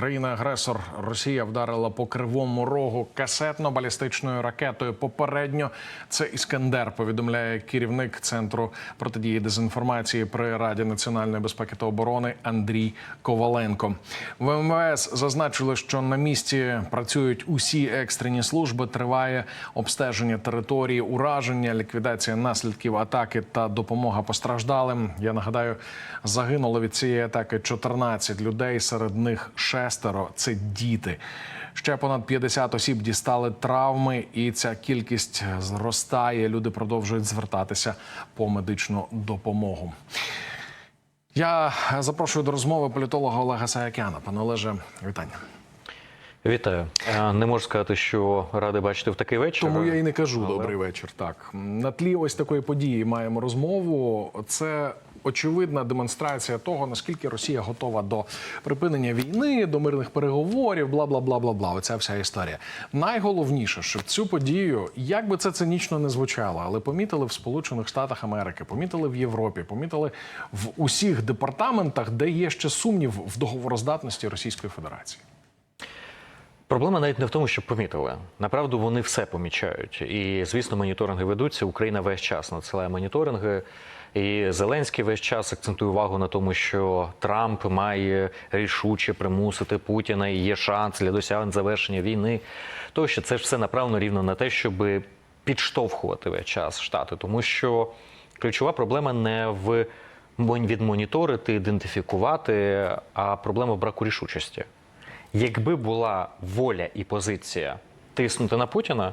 Країна-агресор Росія вдарила по кривому рогу касетно-балістичною ракетою. Попередньо це Іскандер. Повідомляє керівник центру протидії дезінформації при Раді національної безпеки та оборони Андрій Коваленко. В МВС зазначили, що на місці працюють усі екстрені служби. Триває обстеження території, ураження, ліквідація наслідків атаки та допомога постраждалим. Я нагадаю, загинуло від цієї атаки 14 людей. Серед них шестеро це діти. Ще понад 50 осіб дістали травми, і ця кількість зростає. Люди продовжують звертатися по медичну допомогу. Я запрошую до розмови політолога Олега Саякяна. Пане Олеже, вітання. Вітаю. Е, Не можу сказати, що радий бачити в такий вечір. Тому я і не кажу Але- добрий вечір. Так на тлі ось такої події маємо розмову. Це очевидна демонстрація того, наскільки Росія готова до припинення війни, до мирних переговорів, бла бла бла бла бла. Оця вся історія. Найголовніше, що цю подію, як би це цинічно не звучало, але помітили в Сполучених Штатах Америки, помітили в Європі, помітили в усіх департаментах, де є ще сумнів в договороздатності Російської Федерації. Проблема навіть не в тому, що помітили. Направду вони все помічають. І, звісно, моніторинги ведуться. Україна весь час надсилає моніторинги. І Зеленський весь час акцентує увагу на тому, що Трамп має рішуче примусити Путіна і є шанс для досягнення завершення війни. Тощо це ж все направлено рівно на те, щоб підштовхувати весь час штати, тому що ключова проблема не в відмоніторити, ідентифікувати, а проблема в браку рішучості. Якби була воля і позиція тиснути на Путіна,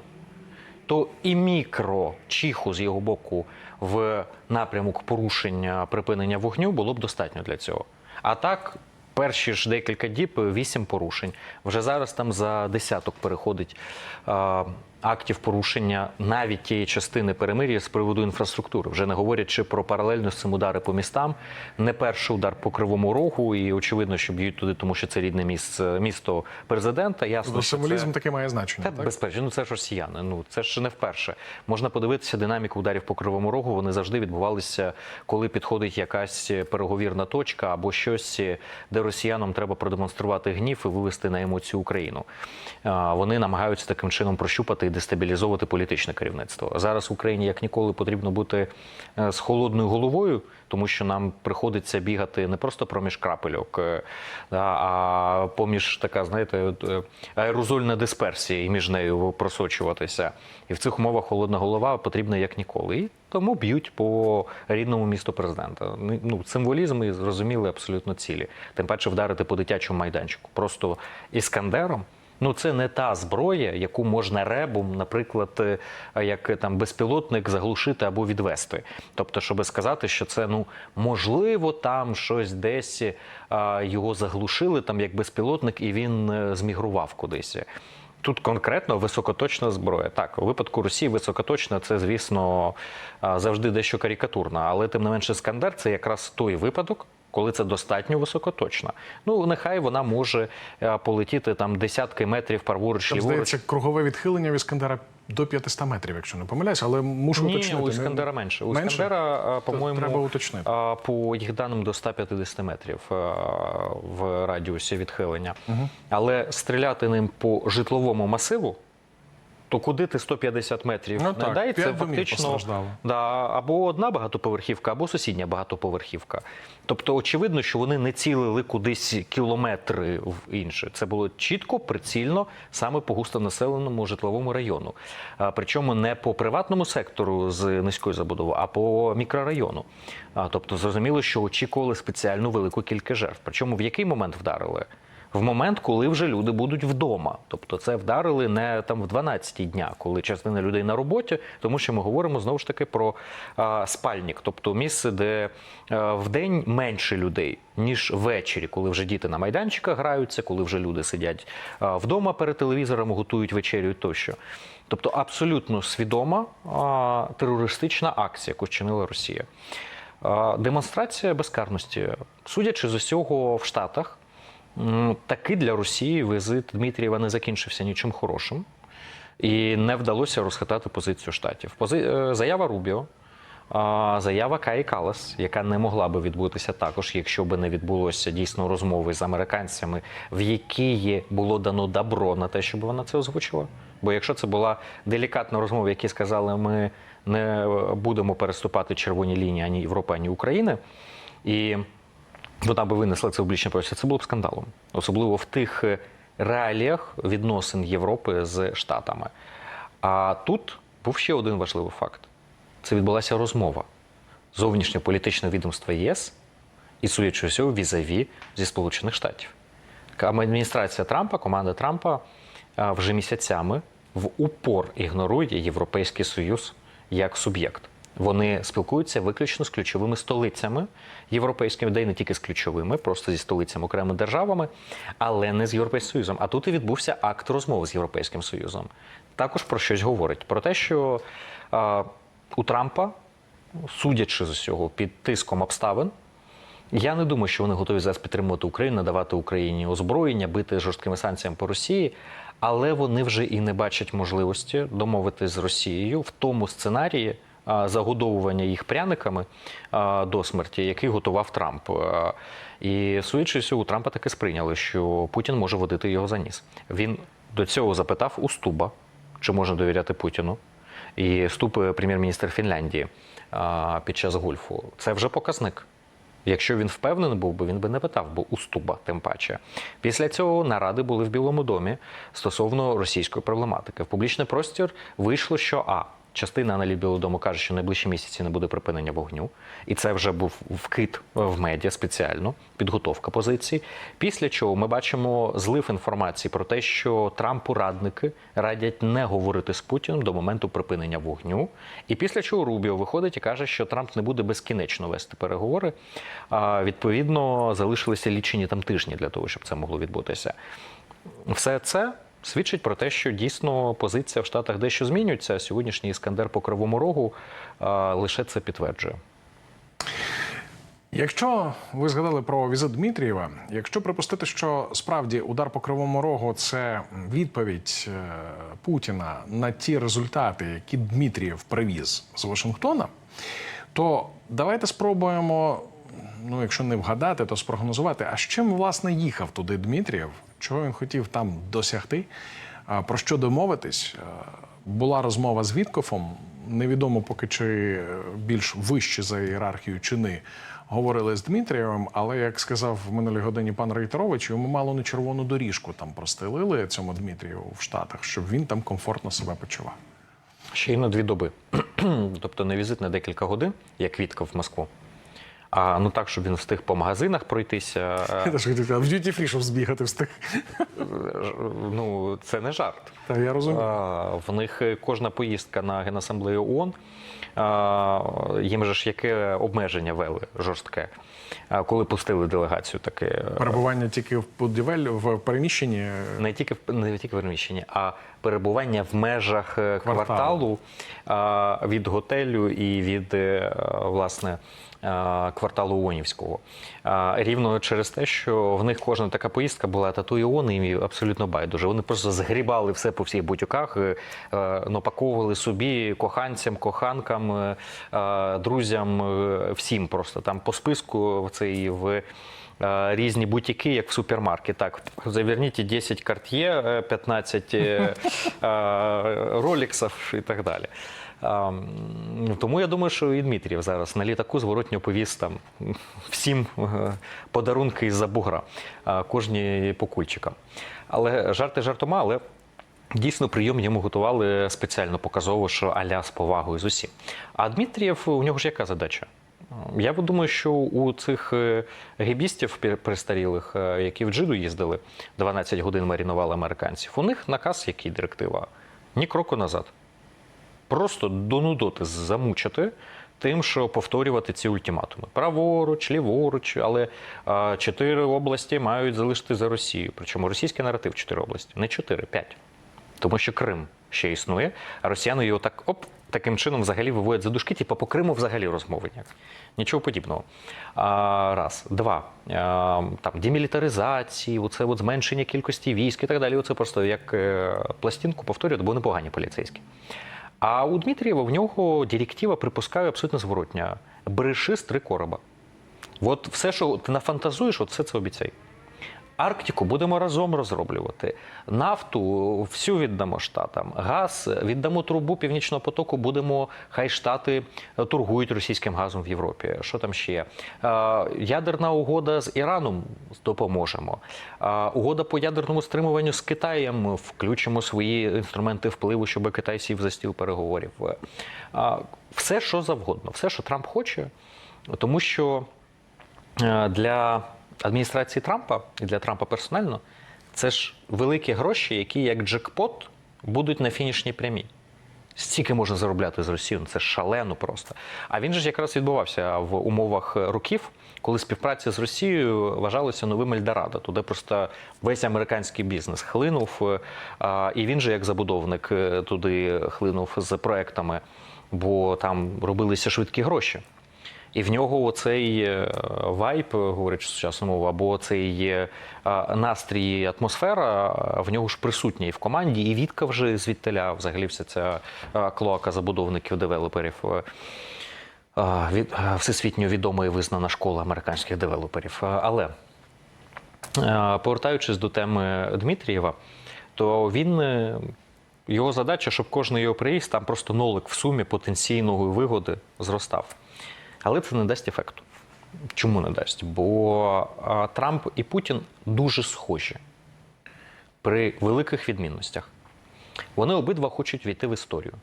то і мікро чиху з його боку в напрямок порушення припинення вогню було б достатньо для цього. А так, перші ж декілька діб вісім порушень. Вже зараз там за десяток переходить актів порушення навіть тієї частини перемир'я з приводу інфраструктури, вже не говорячи про паралельно з цим удари по містам. Не перший удар по кривому рогу, і очевидно, що б'ють туди, тому що це рідне місце місто президента. Ясно, Тобто що це- символізм таки має значення. та так? безпечно, ну це ж росіяни. Ну це ж не вперше. Можна подивитися динаміку ударів по кривому рогу. Вони завжди відбувалися, коли підходить якась переговірна точка або щось, де росіянам треба продемонструвати гнів і вивести на емоцію Україну. Вони намагаються таким чином прощупати дестабілізовувати політичне керівництво. Зараз в Україні як ніколи потрібно бути е, з холодною головою, тому що нам приходиться бігати не просто проміж крапельок, е, а поміж така, знаєте, е, аерозольна дисперсія і між нею просочуватися. І в цих умовах холодна голова потрібна як ніколи. І тому б'ють по рідному місту президента. Ну, символізм і зрозуміли абсолютно цілі. Тим паче вдарити по дитячому майданчику. Просто іскандером. Ну, це не та зброя, яку можна ребом, наприклад, е, як е, там безпілотник заглушити або відвести. Тобто, щоб сказати, що це ну можливо, там щось десь е, його заглушили, там як безпілотник, і він змігрував кудись. Тут конкретно високоточна зброя. Так, у випадку Росії високоточна це, звісно, завжди дещо карикатурно, але тим не менше, Скандер це якраз той випадок. Коли це достатньо високоточна, ну нехай вона може е, полетіти там десятки метрів праворуч ліворуч. здається, кругове відхилення в Іскандера до 500 метрів, якщо не помиляюсь, але мушу Ні, уточнити. у Іскандера менше. У Менше? Іскандера, а, по-моєму, треба уточнити. по їх даним до 150 метрів в радіусі відхилення. Але стріляти ним по житловому масиву. То куди ти 150 метрів Ну не так, дай, це фактично да, або одна багатоповерхівка, або сусідня багатоповерхівка. Тобто, очевидно, що вони не цілили кудись кілометри в інше. Це було чітко, прицільно, саме по густонаселеному житловому району. Причому не по приватному сектору з низькою забудовою, а по мікрорайону. Тобто, зрозуміло, що очікували спеціальну велику кількість жертв. Причому в який момент вдарили? В момент, коли вже люди будуть вдома. Тобто це вдарили не там в 12-ті дня, коли частина людей на роботі, тому що ми говоримо знову ж таки про а, спальник, тобто місце, де а, в день менше людей. Ніж ввечері, коли вже діти на майданчиках граються, коли вже люди сидять вдома перед телевізором, готують вечерю тощо. Тобто абсолютно свідома а, терористична акція, яку вчинила Росія. Демонстрація безкарності, судячи з усього в Штатах, Таки для Росії візит Дмитрієва не закінчився нічим хорошим, і не вдалося розхитати позицію штатів. Пози... е, Заява Рубіо заява Каї Калас, яка не могла би відбутися також, якщо би не відбулося дійсно розмови з американцями, в якій було дано добро на те, щоб вона це озвучила. Бо якщо це була делікатна розмова, які сказали, ми не будемо переступати червоні лінії ані Європи, ані України, і вона би винесла це в публічне простір, це було б скандалом, особливо в тих е, реаліях відносин Європи з Штатами. А тут був ще один важливий факт: це відбулася розмова зовнішньополітичного відомства ЄС і, судячи всього, візаві зі Сполучених Штатів. Адміністрація Трампа, команда Трампа вже місяцями в упор ігнорує Європейський Союз як суб'єкт. Вони спілкуються виключно з ключовими столицями європейськими, де й не тільки з ключовими, просто зі столицями окремими державами, але не з Європейським Союзом. А тут і відбувся акт розмови з Європейським Союзом. Також про щось говорить: про те, що а, у Трампа, судячи з усього, під тиском обставин, я не думаю, що вони готові зараз підтримувати Україну, надавати Україні озброєння, бити жорсткими санкціями по Росії, але вони вже і не бачать можливості домовитися з Росією в тому сценарії загодовування їх пряниками до смерті, який готував Трамп. І судячи у Трампа таки сприйняли, що Путін може водити його за ніс. Він до цього запитав у Стуба, чи можна довіряти Путіну. І Ступ, е, прем'єр-міністр Фінляндії під час гольфу. Це вже показник. Якщо він впевнений був би, він би не питав, бо у Стуба, тим паче. Після цього наради були в Білому домі стосовно російської проблематики. В публічний простір вийшло, що а. Частина аналітиків Білого дому каже, що найближчі місяці не буде припинення вогню, і це вже був вкид в медіа спеціально, підготовка позицій. Після чого ми бачимо злив інформації про те, що Трампу радники радять не говорити з Путіним до моменту припинення вогню. І після чого Рубіо виходить і каже, що Трамп не буде безкінечно вести переговори. А відповідно залишилися лічені там тижні для того, щоб це могло відбутися. Все це свідчить про те, що дійсно позиція в Штатах дещо змінюється. Сьогоднішній іскандер по кривому рогу лише це підтверджує. Якщо ви згадали про візит Дмитрієва, якщо припустити, що справді удар по кривому рогу це відповідь е, Путіна на ті результати, які Дмитрієв привіз з Вашингтона, то давайте спробуємо. Ну, якщо не вгадати, то спрогнозувати. А з чим власне їхав туди Дмитрієв? Чого він хотів там досягти? Про що домовитись? Була розмова з Віткофом. Невідомо поки чи е, більш вище за ієрархію чини говорили з Дмитрієвим, але як сказав в минулій годині пан Рейтерович, йому мало не червону доріжку там простелили цьому Дмитрієву в Штатах, щоб він там комфортно себе почував. Ще й на дві доби. тобто не візит на декілька годин, як Вітков в Москву. А ну так, щоб він встиг по магазинах пройтися. Я хотів сказати, в дюті фрі, щоб збігати встиг. е, Ну, це не жарт. Та я розумію. А, В них кожна поїздка на Генасамблею ООН, а, їм же ж яке обмеження вели жорстке, а, коли пустили делегацію таке. Перебування тільки в будівель в переміщенні. Не тільки в не тільки в переміщенні, а перебування в межах е, Кварталу. кварталу, а, від готелю і від е, власне а, кварталу Іонівського. Рівно через те, що в них кожна така поїздка була тату Іони, їм абсолютно байдуже. Вони просто згрібали все по всіх бутюках, е, е, напаковували собі коханцям, коханкам, е, е, друзям, е, всім просто там по списку в цей в. е, Різні бутіки, як в супермаркет. Так, заверніть 10 карт'є, е, 15 е, е, роліксів і так далі. М, Тому я думаю, що і Дмитрієв зараз на літаку зворотньо повіз там всім е, подарунки із-за бугра, кожні по кульчикам. Але жарти жартома, але Дійсно, прийом йому готували спеціально показово, що аля з повагою з усім. А Дмитрієв, у нього ж яка задача? Я думаю, що у цих е, гебістів престарілих, е, які в джиду їздили, 12 годин марінували американців, у них наказ, який директива, ні кроку назад. Просто до нудоти замучити тим, що повторювати ці ультиматуми. Праворуч, ліворуч, але чотири області мають залишити за Росію. Причому російський наратив чотири області, не чотири, п'ять. Тому що Крим ще існує, а росіяни його так оп, таким чином взагалі виводять за дужки, типу по Криму взагалі розмови ніяк. Нічого подібного. А, раз. Два. А, там, демілітаризації, оце от зменшення кількості військ і так далі. Оце просто як е, пластинку повторюють, бо непогані поліцейські. А у Дмитрієва в нього директива припускає абсолютно зворотня. Бреши з три короба. От все, що ти нафантазуєш, от все це обіцяй. Арктику будемо разом розроблювати. Нафту всю віддамо штатам. Газ віддамо трубу північного потоку. Будемо хай штати торгують російським газом в Європі. Що там ще? Е, Ядерна угода з Іраном допоможемо. Е, Угода по ядерному стримуванню з Китаєм включимо свої інструменти впливу, щоб Китай сів за стіл переговорів. Е, Все, що завгодно, все, що Трамп хоче, тому що для адміністрації Трампа і для Трампа персонально це ж великі гроші, які як джекпот будуть на фінішній прямій. Стільки можна заробляти з Росією, ну, це шалено просто. А він же ж якраз відбувався в умовах років, коли співпраця з Росією вважалася новим Ельдорадо. Туди просто весь американський бізнес хлинув. е, І він же, як забудовник, е, туди хлинув з проектами, бо там робилися швидкі гроші. І в нього оцей е, вайб, говорячи сучасну мову, або цей е, настрій, атмосфера в нього ж присутня і в команді, і Вітка вже звідтиля, взагалі вся ця клоака забудовників, девелоперів. е, від- Всесвітньо відома і визнана школа американських девелоперів. Але е, повертаючись до теми Дмитрієва, то він. е, Його задача, щоб кожен його приїзд там просто нолик в сумі потенційної вигоди зростав. Але це не дасть ефекту. Чому не дасть? Бо Трамп і Путін дуже схожі при великих відмінностях. Вони обидва хочуть війти в історію.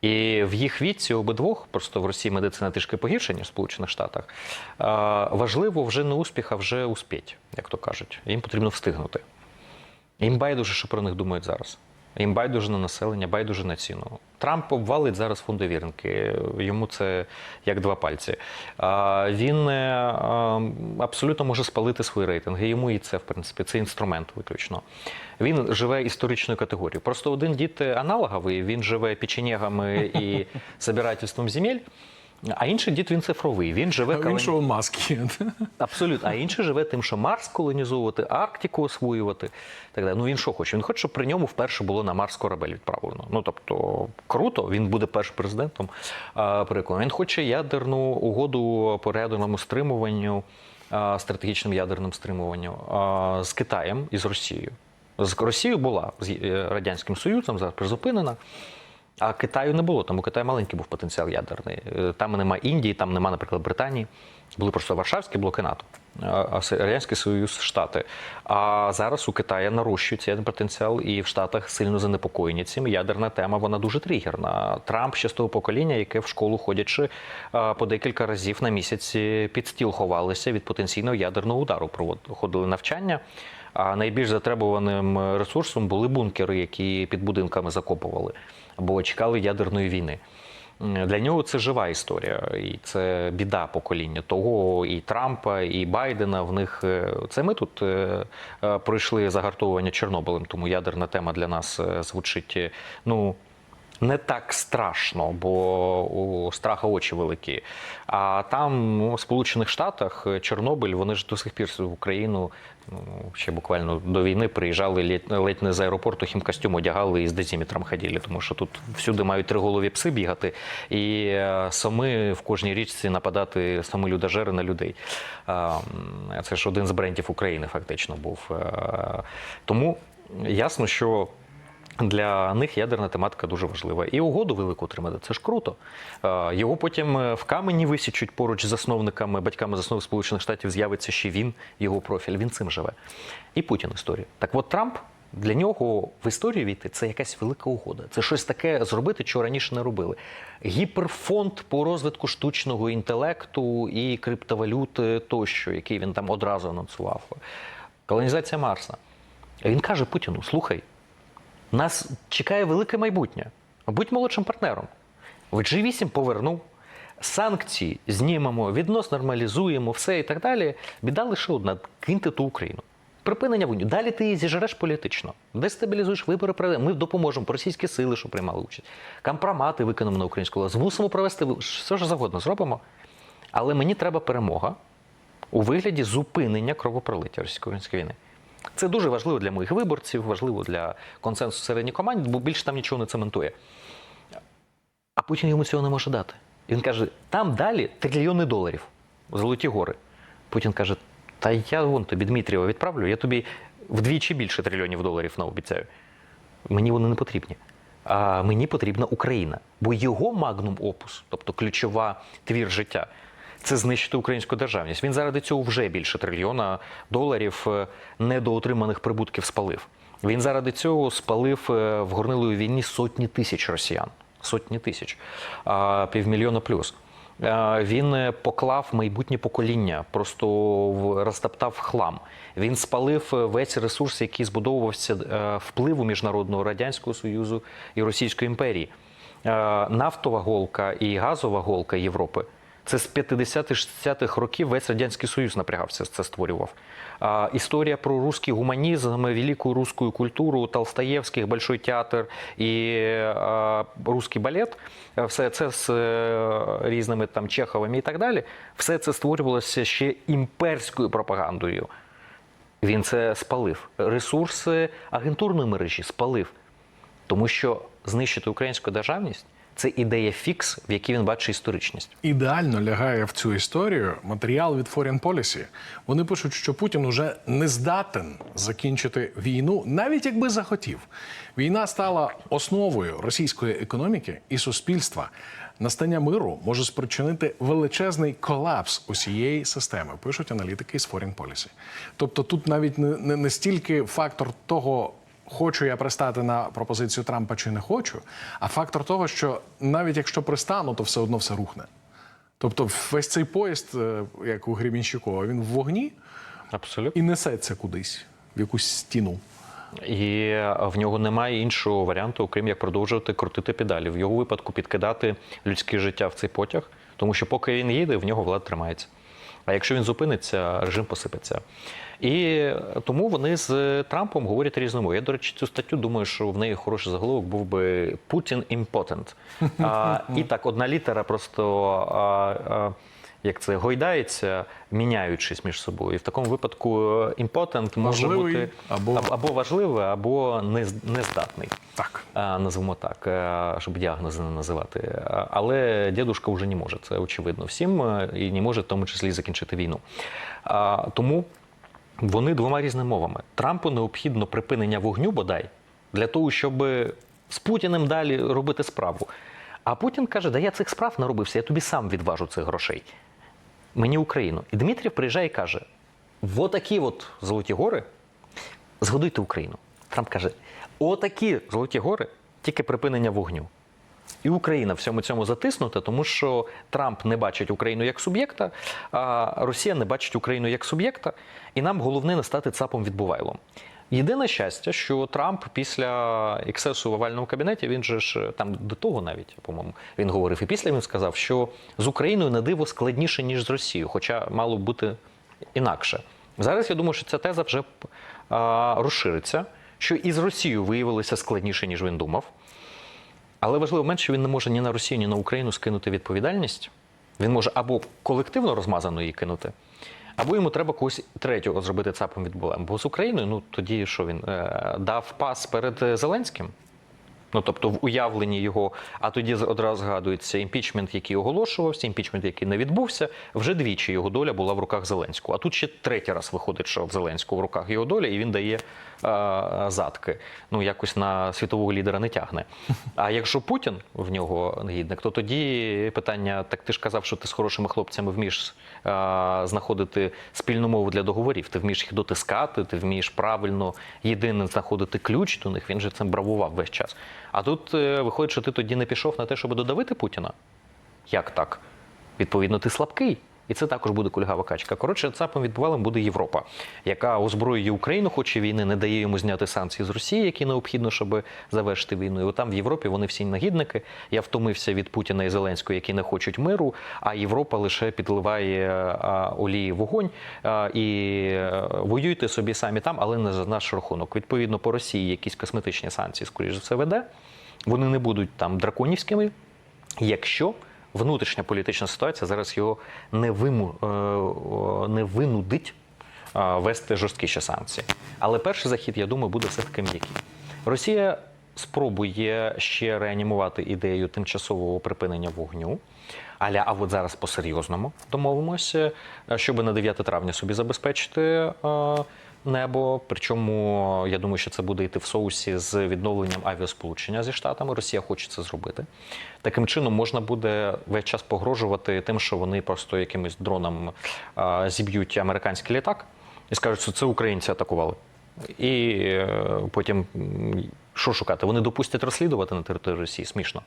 І в їх віці обидвох, просто в Росії медицина трішки погірша, ніж в Сполучених Штатах, важливо вже не успіх, а вже успіть, як то кажуть. Їм потрібно встигнути. Їм байдуже, що про них думають зараз. Їм байдуже на населення, байдуже на ціну. Трамп обвалить зараз фондовірники. Йому це як два пальці. Він е, абсолютно може спалити свої рейтинги. Йому і це, в принципі, це інструмент виключно. Він живе історичною категорією. Просто один дід аналоговий, він живе печенєгами і забирательством земель. А інший дід він цифровий. Він живе А іншого маски. Абсолютно. А інший живе тим, що Марс колонізовувати, Арктику освоювати. Так далі. Ну він що хоче? Він хоче, щоб при ньому вперше було на Марс корабель відправлено. Ну тобто круто, він буде першим президентом. Переконаний. Він хоче ядерну угоду по ядерному стримуванню, стратегічним ядерним стримуванню з Китаєм і з Росією. З Росією була з е, Радянським Союзом, зараз призупинена. А Китаю не було, тому Китай маленький був потенціал ядерний. Е, Там нема Індії, там нема, наприклад, Британії. Були просто Варшавські блоки НАТО, а Радянський Союз, Штати. А зараз у Китаї нарощується потенціал, і в Штатах сильно занепокоєні цим. Ядерна тема вона дуже тригерна. Трамп ще з того покоління, яке в школу ходячи по декілька разів на місяць е, під стіл ховалися від потенційного ядерного удару. Провод- навчання. А найбільш затребуваним ресурсом були бункери, які під будинками закопували або чекали ядерної війни. Для нього це жива історія, і це біда покоління того і Трампа, і Байдена. В них е, це ми тут е, е, пройшли загартовування Чорнобилем, тому ядерна тема для нас звучить ну. Не так страшно, бо у страха очі великі. А там, в Сполучених Штатах, Чорнобиль, вони ж до сих пір в Україну ну, ще буквально до війни приїжджали ледь, не з аеропорту, хімкостюм одягали і з дезіметром ходили, тому що тут всюди мають триголові пси бігати, і е, сами в кожній річці нападати саме людожери на людей. Це ж один з брендів України, фактично був. Е, Тому ясно, що. Для них ядерна тематика дуже важлива. І угоду велику отримати це ж круто. Е, Його потім е, в камені висічуть поруч з засновниками, батьками засновників Сполучених Штатів з'явиться ще він, його профіль. Він цим живе. І Путін історія. Так от Трамп для нього в історію війти це якась велика угода. Це щось таке зробити, що раніше не робили. Гіперфонд по розвитку штучного інтелекту і криптовалюти тощо, який він там одразу анонсував. Колонізація Марса. Він каже Путіну: слухай. Нас чекає велике майбутнє. Будь молодшим партнером. В G8 повернув, санкції знімемо, віднос нормалізуємо, все і так далі. Біда лише одна киньте ту Україну. Припинення війни. Далі ти її зіжереш політично, дестабілізуєш вибори, ми допоможемо російські сили, що приймали участь. Компромати викинемо на українську владу, змусимо провести все що завгодно зробимо. Але мені треба перемога у вигляді зупинення кровопролиття російсько-української війни. Це дуже важливо для моїх виборців, важливо для консенсусу середньої команди, бо більше там нічого не цементує. А Путін йому цього не може дати. Він каже: там далі трильйони доларів, золоті гори. Путін каже: Та я вон тобі Дмитрієва відправлю, я тобі вдвічі більше трильйонів доларів наобіцяю. Мені вони не потрібні. А мені потрібна Україна. Бо його магнум опус, тобто ключова твір життя, це знищити українську державність. Він заради цього вже більше трильйона доларів е, недоотриманих прибутків спалив. Він заради цього спалив е, в горнилої війні сотні тисяч росіян. Сотні тисяч, півмільйона плюс. Е, Він поклав майбутнє покоління, просто розтоптав хлам. Він спалив весь ресурс, який збудовувався впливу міжнародного радянського союзу і Російської імперії. Нафтова голка і газова голка Європи. Це з 50-60-х років весь радянський союз напрягався, це створював. А, історія про русський гуманізм, велику русську культуру, Толстоєвських, Большой театр і а, русський балет, все це з е, різними там Чеховими і так далі. Все це створювалося ще імперською пропагандою. Він це спалив. Ресурси агентурної мережі спалив. Тому що знищити українську державність це ідея фікс, в якій він бачить історичність. Ідеально лягає в цю історію матеріал від Foreign Policy. Вони пишуть, що Путін уже не здатен закінчити війну, навіть якби захотів. Війна стала основою російської економіки і суспільства. Настання миру може спричинити величезний колапс усієї системи, пишуть аналітики з Foreign Policy. Тобто тут навіть не, не, не стільки фактор того. Хочу я пристати на пропозицію Трампа чи не хочу, а фактор того, що навіть якщо пристану, то все одно все рухне. Тобто, весь цей поїзд, е, як у Гребінщикова, він в вогні Абсолютно. і несеться кудись, в якусь стіну. І в нього немає іншого варіанту, окрім як продовжувати крутити педалі. В його випадку підкидати людське життя в цей потяг, тому що поки він їде, в нього влада тримається. А якщо він зупиниться, режим посипеться. І тому вони з Трампом говорять різному. Я, до речі, цю статтю думаю, що в неї хороший заголовок був би Путін імпотент. І так, одна літера просто. А, а, як це гойдається, міняючись між собою. І в такому випадку імпотент може Важливий бути або- або, або важливий, або нездатний. Так. Назвемо так, е, щоб діагнози не називати. Але дідушка вже не може, це очевидно всім, е, і не може в тому числі закінчити війну. Тому вони двома різними мовами. Трампу необхідно припинення вогню, бодай, для того, щоб з Путіним далі робити справу. А Путін каже: да я цих справ наробився, я тобі сам відважу цих грошей. Мені Україну. І Дмитрів приїжджає і каже: отакі от золоті гори, згодуйте Україну. Трамп каже: отакі золоті гори, тільки припинення вогню. І Україна всьому цьому затиснута, тому що Трамп не бачить Україну як суб'єкта, а Росія не бачить Україну як суб'єкта, і нам головне не стати цапом відбувайлом. Єдине щастя, що Трамп після ексесу в овальному кабінеті, він же ж там до того навіть, по-моєму, він говорив, і після він сказав, що з Україною на диво складніше, ніж з Росією, хоча мало бути інакше. Зараз я думаю, що ця теза вже а, розшириться, що і з Росією виявилося складніше, ніж він думав. Але важливо момент, що він не може ні на Росію, ні на Україну скинути відповідальність. Він може або колективно розмазано її кинути, або йому треба когось третього зробити цапом від Булем. Бо з Україною, ну тоді що він е, дав пас перед е, Зеленським. Ну, тобто в уявленні його, а тоді одразу згадується імпічмент, який оголошувався, імпічмент, який не відбувся. Вже двічі його доля була в руках Зеленського. А тут ще третій раз виходить, що в Зеленського в руках його доля, і він дає задки. Ну, якось на світового лідера не тягне. А якщо Путін в нього негідник, то тоді питання: так ти ж казав, що ти з хорошими хлопцями вмієш е, знаходити спільну мову для договорів. Ти вмієш їх дотискати, ти вмієш правильно єдине знаходити ключ до них. Він же цим бравував весь час. А тут е, виходить, що ти тоді не пішов на те, щоб додавити Путіна. Як так? Відповідно, ти слабкий. І це також буде кульгава качка. Коротше, цапом відбувалим буде Європа, яка озброює Україну, хоче війни, не дає йому зняти санкції з Росії, які необхідно, щоб завершити війну. І от там в Європі вони всі нагідники. Я втомився від Путіна і Зеленського, які не хочуть миру. А Європа лише підливає а, олії вогонь а, і е, воюйте собі самі там, але не за наш рахунок. Відповідно, по Росії якісь косметичні санкції, скоріш за все, веде. Вони не будуть там драконівськими, якщо внутрішня політична ситуація зараз його не, виму, е, не винудить е, вести жорсткіші санкції. Але перший захід, я думаю, буде все таки м'який. Росія спробує ще реанімувати ідею тимчасового припинення вогню. Аля, а от зараз по-серйозному домовимося, е, щоб на 9 травня собі забезпечити небо. Причому я думаю, що це буде йти в соусі з відновленням авіасполучення зі штатами. Росія хоче це зробити. Таким чином можна буде весь час погрожувати тим, що вони просто якимось дроном е, зіб'ють американський літак і скажуть, що це українці атакували. І е, потім що шукати? Вони допустять розслідувати на території Росії смішно.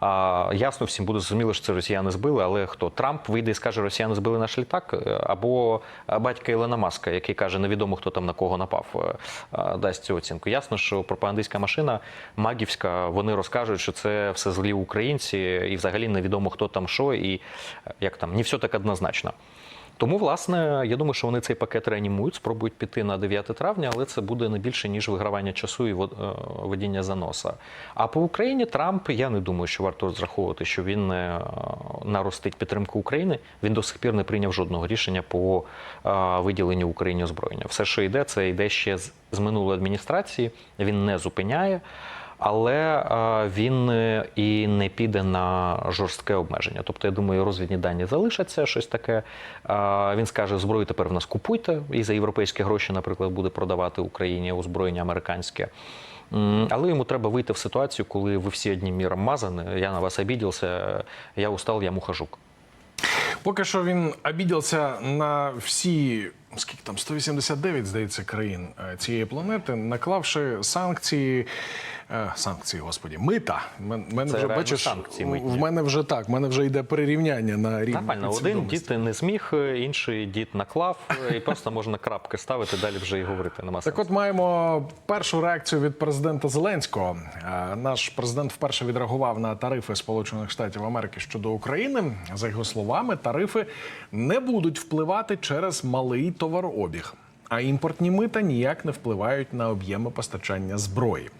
А, ясно, всім буде зрозуміло, що це росіяни збили, але хто? Трамп вийде і скаже, росіяни збили наш літак, або батька Ілона Маска, який каже, невідомо хто там на кого напав, е, дасть цю оцінку. Ясно, що пропагандистська машина магівська, вони розкажуть, що це все злі українці, і взагалі невідомо хто там що, і як там, не все так однозначно. Тому, власне, я думаю, що вони цей пакет реанімують, спробують піти на 9 травня, але це буде не більше ніж вигравання часу і е, водіння за носа. А по Україні Трамп, я не думаю, що варто розраховувати, що він е, наростить підтримку України. Він до сих пір не прийняв жодного рішення по е, виділенню Україні озброєння. Все, що йде, це йде ще з, з минулої адміністрації. Він не зупиняє. Але е, він е, і не піде на жорстке обмеження. Тобто, я думаю, розвідні дані залишаться щось таке. Е, Він скаже, зброю тепер в нас купуйте, і за європейські гроші, наприклад, буде продавати Україні озброєння американське. Але йому треба вийти в ситуацію, коли ви всі одним міром мазані, я на вас обідівся, я устал, я мухожук. Поки що він обідався на всі, скільки там, 189, здається, країн е, цієї планети, наклавши санкції. е, Санкції, господі, мита. Мен- Мене вже бачиш, санкції в мене вже так. в мене вже йде перерівняння на рівні. Нормально, один дід не зміг, інший дід наклав, і просто можна крапки ставити, далі вже і говорити нема Так сенсу. от маємо першу реакцію від президента Зеленського. Е, Наш президент вперше відреагував на тарифи Сполучених Штатів Америки щодо України. За його словами, тарифи не будуть впливати через малий товарообіг. А імпортні мита ніяк не впливають на об'єми постачання зброї.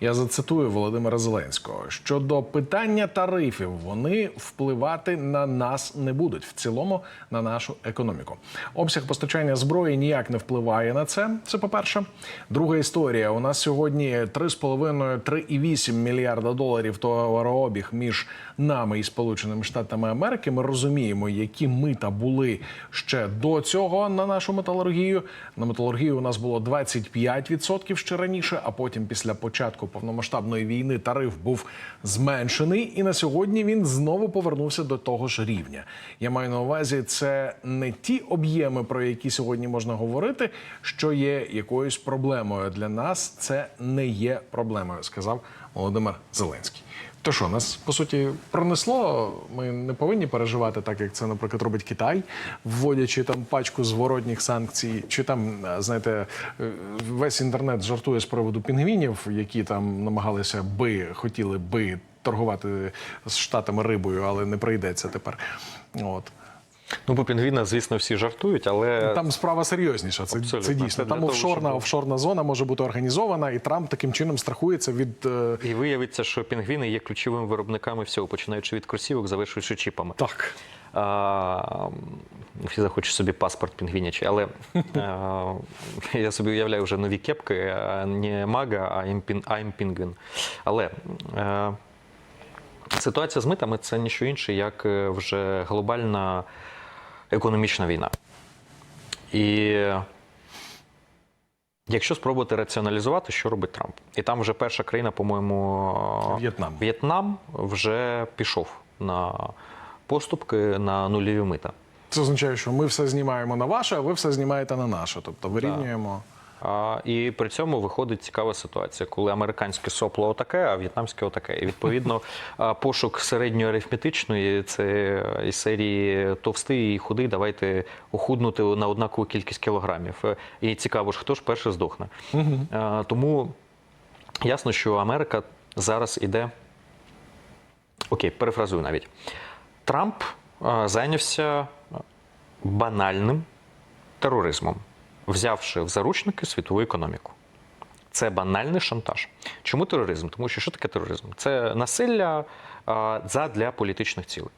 Я зацитую Володимира Зеленського: щодо питання тарифів, вони впливати на нас не будуть в цілому на нашу економіку. Обсяг постачання зброї ніяк не впливає на це. Це по-перше. Друга історія. У нас сьогодні 3,5-3,8 мільярда доларів товарообіг між нами і Сполученими Штатами Америки. Ми розуміємо, які мита були ще до цього на нашу металургію. На металургію у нас було 25% ще раніше, а потім, після початку повномасштабної війни, тариф був зменшений, і на сьогодні він знову повернувся до того ж рівня. Я маю на увазі, це не ті об'єми, про які сьогодні можна говорити, що є якоюсь проблемою для нас. Це не є проблемою, сказав Володимир Зеленський. То що, нас по суті пронесло? Ми не повинні переживати так, як це, наприклад, робить Китай, вводячи там пачку зворотніх санкцій, чи там, е, знаєте, е, весь інтернет жартує з приводу пінгвінів, які там намагалися би хотіли би торгувати з штатами рибою, але не прийдеться тепер. От. Ну, по пінгвіна, звісно, всі жартують, але Там справа серйозніша. Це, Абсолютно. це дійсно. Це Там того, офшорна, щоб- офшорна зона може бути організована, і Трамп таким чином страхується від. е, і виявиться, що пінгвіни є ключовими виробниками всього, починаючи від кросівок, завершуючи чіпами. Так. А, всі захочуть собі паспорт пінгвінячий, але а, я собі уявляю вже нові кепки, а не мага, а I'm penguin. Але е, ситуація з митами це ніщо інше, як е, вже глобальна економічна війна. І якщо спробувати раціоналізувати, що робить Трамп? І там вже перша країна, по-моєму, В'єтнам. В'єтнам вже пішов на поступки на нульові мита. Це означає, що ми все знімаємо на ваше, а ви все знімаєте на наше. Тобто вирівнюємо. А, і при цьому виходить цікава ситуація, коли американське сопло отаке, а в'єтнамське отаке. І відповідно пошук середньої арифметичної це із серії товстий і худий. Давайте охуднути на однакову кількість кілограмів. Е, І цікаво ж, хто ж перше здохне. А, тому ясно, що Америка зараз іде. Окей, перефразую навіть. Трамп зайнявся банальним тероризмом, взявши в заручники світову економіку. Це банальний шантаж. Чому тероризм? Тому що що таке тероризм? Це насилля задля політичних цілей.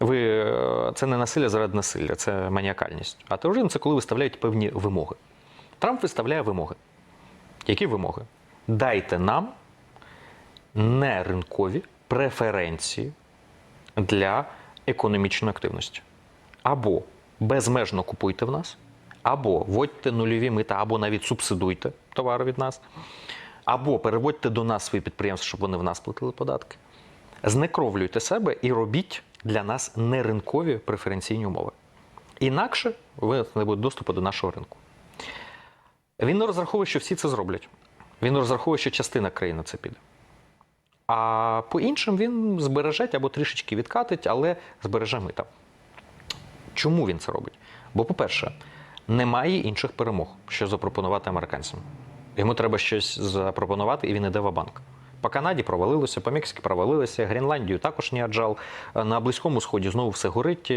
Ви, е, це не насилля заради насилля, це маніакальність. А тероризм це коли виставляють певні вимоги. Трамп виставляє вимоги. Які вимоги? Дайте нам неринкові преференції для економічної активності. Або безмежно купуйте в нас, або вводьте нульові мита, або навіть субсидуйте товари від нас, або переводьте до нас свої підприємства, щоб вони в нас платили податки. Знекровлюйте себе і робіть для нас неринкові преференційні умови. Інакше ви не буде доступу до нашого ринку. Він не розраховує, що всі це зроблять. Він розраховує, що частина країни це піде. А по іншим він збереже або трішечки відкатить, але збереже мита. Чому він це робить? Бо, по-перше, немає інших перемог, що запропонувати американцям. Йому треба щось запропонувати, і він іде в банк. По Канаді провалилося, по Мексиці провалилося, Гренландію також не аджал. На Близькому Сході знову все горить.